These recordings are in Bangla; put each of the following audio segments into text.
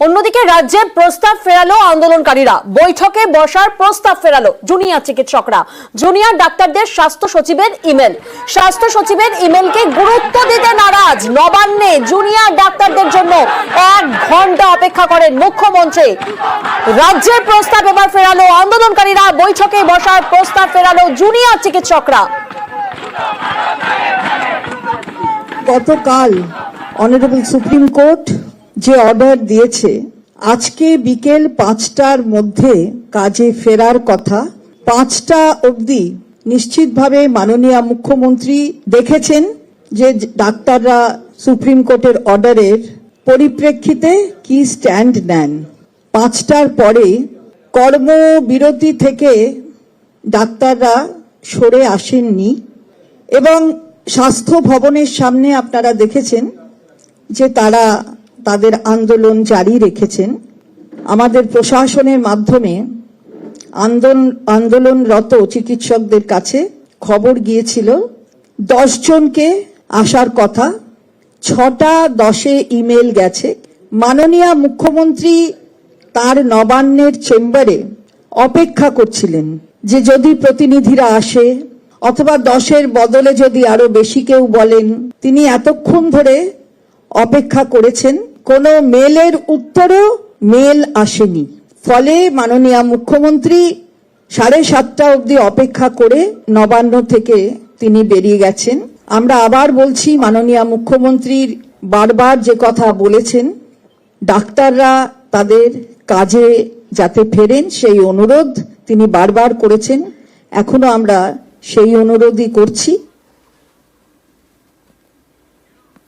অন্যদিকে রাজ্যে প্রস্তাব ফেরালো আন্দোলনকারীরা। বৈঠকে বসার প্রস্তাব ফেরালো জুনিয়র চিকিৎসকরা। জুনিয়র ডাক্তারদের স্বাস্থ্য সচিবের ইমেল। স্বাস্থ্য সচিবের ইমেলকে গুরুত্ব দিতে নারাজ নবান্নে জুনিয়র ডাক্তারদের জন্য এক ঘণ্টা অপেক্ষা করেন মুখ্যমন্ত্রী। রাজ্যের প্রস্তাব এবার ফেরালো আন্দোলনকারীরা। বৈঠকে বসার প্রস্তাব ফেরালো জুনিয়র চিকিৎসকরা। গতকাল অনারেবল সুপ্রিম কোর্ট যে অর্ডার দিয়েছে, আজকে বিকেল পাঁচটার মধ্যে কাজে ফেরার কথা। পাঁচটা অবধি নিশ্চিতভাবে মাননীয় মুখ্যমন্ত্রী দেখেছেন যে ডাক্তাররা সুপ্রিম কোর্টের অর্ডারের পরিপ্রেক্ষিতে কি স্ট্যান্ড নেন। পাঁচটার পরে কর্মবিরতি থেকে ডাক্তাররা সরে আসেননি এবং স্বাস্থ্য ভবনের সামনে আপনারা দেখেছেন যে তারা তাদের আন্দোলন জারি রেখেছেন। আমাদের প্রশাসনের মাধ্যমে আন্দোলন আন্দোলনরত চিকিৎসকদের কাছে খবর গিয়েছিল জনকে আসার কথা, ছটা দশে ইমেল গেছে। মাননীয় মুখ্যমন্ত্রী তার নবান্নের চেম্বারে অপেক্ষা করছিলেন যে যদি প্রতিনিধিরা আসে, অথবা দশের বদলে যদি আরও বেশি কেউ বলেন, তিনি এতক্ষণ ধরে অপেক্ষা করেছেন কোনো মেলের উত্তরও মেল আসেনি। ফলে মাননীয় মুখ্যমন্ত্রী সাড়ে সাতটা অবধি অপেক্ষা করে নবান্ন থেকে তিনি বেরিয়ে গেছেন। আমরা আবার বলছি, মাননীয় মুখ্যমন্ত্রীর বারবার যে কথা বলেছেন, ডাক্তাররা তাদের কাজে যাতে ফেরেন সেই অনুরোধ তিনি বারবার করেছেন। এখনও আমরা সেই অনুরোধই করছি।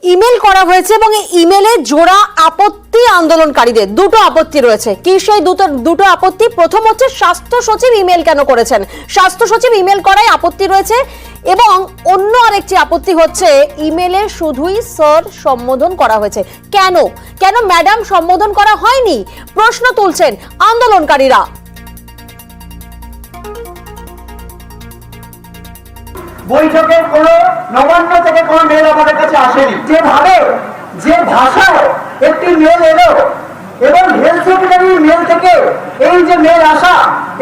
ইমেল করা হয়েছে এবং এই ইমেলে জোড়া আপত্তি আন্দোলনকারীদের দুটো আপত্তি রয়েছে। কি সেই দুটো দুটো আপত্তি? প্রথম হচ্ছে স্বাস্থ্য সচিব ইমেল কেন করেছেন? স্বাস্থ্য সচিব ইমেল করায় আপত্তি রয়েছে এবং অন্য আরেকটি আপত্তি হচ্ছে, ইমেলে শুধুই স্যার সম্বোধন করা হয়েছে। কেন? কেন ম্যাডাম সম্বোধন করা হয়নি? প্রশ্ন তুলছেন আন্দোলনকারীরা। বৈঠকের কোনো নবান্ন থেকে কোনো মেল যেভাবে যে ভাষায় একটি মেল এলো এবং হেলথ সেক্রেটারির মেল থেকে এই যে মেল আসা,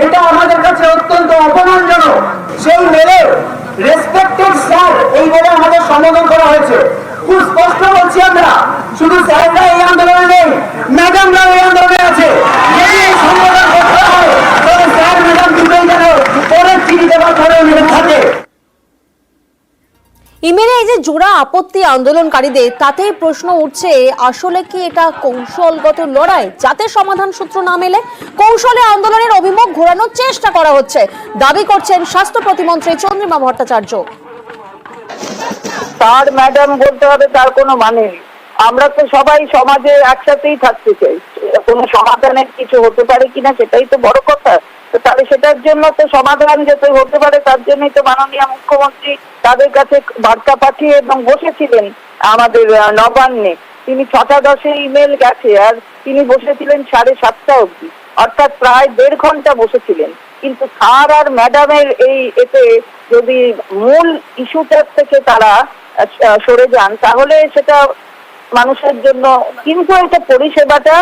এটা আমাদের কাছে অত্যন্ত অপমানজনক। সেই মেলে রেসপেক্টেড স্যার এই বলে আমাদের সম্বোধন করা হয়েছে। খুব স্পষ্ট বলছি আমরা, শুধু স্যাররা এই আন্দোলনে নেই ম্যাডামরাও এই আন্দোলনে আছে যদি এই সম্বোধন করতে হয় তবে স্যার ম্যাডাম দুটোই যেন পরের চিঠি দেওয়ার পরেও মেলে থাকে ইমেলে এই যে জোড়া আপত্তি আন্দোলনকারীদের, তাতেই প্রশ্ন উঠছে, আসলে কি এটা কৌশলগত লড়াই? যাতে সমাধান সূত্র না মেলে, কৌশলে আন্দোলনের অভিমুখ ঘোরানোর চেষ্টা করা হচ্ছে। দাবি করছেন স্বাস্থ্য প্রতিমন্ত্রী চন্দ্রিমা ভট্টাচার্য। তার ম্যাডাম বলতে হবে, তার কোনো মানে আমরা তো সবাই সমাজে একসাথেই থাকতে চাই। কোনো সমাধানের কিছু হতে পারে কিনা, সেটাই তো বড় কথা। তাহলে সেটার জন্য তো সমাধান যাতে হতে পারে, তার জন্যই তো মাননীয় মুখ্যমন্ত্রী তাদের কাছে বার্তা পাঠিয়ে এবং বসেছিলেন আমাদের নবান্নে। তিনি ছটা দশে ইমেল গেছে আর তিনি বসেছিলেন সাড়ে সাতটা অবধি। অর্থাৎ প্রায় দেড় ঘণ্টা বসেছিলেন। কিন্তু স্যার আর ম্যাডামের এই এতে যদি মূল ইস্যুটার থেকে তারা সরে যান, তাহলে সেটা মানুষের জন্য, কিন্তু এটা পরিষেবাটা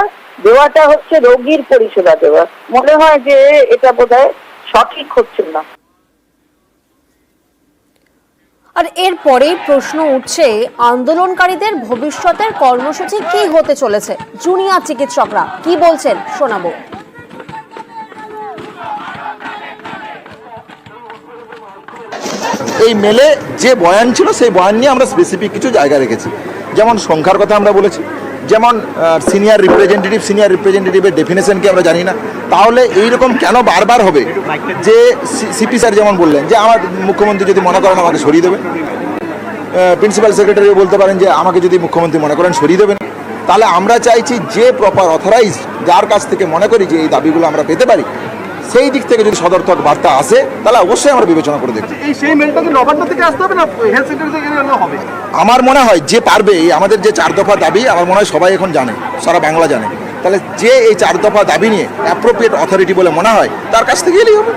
দেওয়াটা হচ্ছে রোগীর পরিষেবা দেওয়া। মনে হয় যে এটা বোধহয় সঠিক হচ্ছে না। আর এরপরেই প্রশ্ন উঠছে আন্দোলনকারীদের ভবিষ্যতের কর্মসূচি কি হতে চলেছে? জুনিয়র চিকিৎসকরা কি বলছেন শোনাবো। এই মেলে যে বয়ান ছিল সেই বয়ান নিয়ে আমরা স্পেসিফিক কিছু জায়গা রেখেছি। যেমন সংখ্যার কথা আমরা বলেছি। যেমন সিনিয়র রিপ্রেজেন্টেটিভ সিনিয়র রিপ্রেজেন্টেটিভের ডেফিনেশনকে আমরা জানি না। তাহলে এইরকম কেন বারবার হবে যে সিপি স্যার যেমন বললেন, যে আমার মুখ্যমন্ত্রী যদি মনে করেন আমাকে সরিয়ে দেবেন প্রিন্সিপাল সেক্রেটারিও বলতে পারেন যে আমাকে যদি মুখ্যমন্ত্রী মনে করেন সরিয়ে দেবেন। তাহলে আমরা চাইছি যে প্রপার অথরাইজ যার কাছ থেকে মনে করি যে এই দাবিগুলো আমরা পেতে পারি সেই দিক থেকে যদি সদর্থক বার্তা আসে তাহলে অবশ্যই আমরা বিবেচনা করে দেখছি এই সেই মেলটা কি নবান্ন থেকে আসতে হবে না হেলথ সেন্টার থেকে হবে? আমার মনে হয় যে পারবে আমাদের যে চার দফা দাবি আমার মনে হয় সবাই এখন জানে সারা বাংলা জানে। তাহলে যে এই চার দফা দাবি নিয়ে অ্যাপ্রোপ্রিয়েট অথরিটি বলে মনে হয় তার কাছ থেকে এলেই হবে।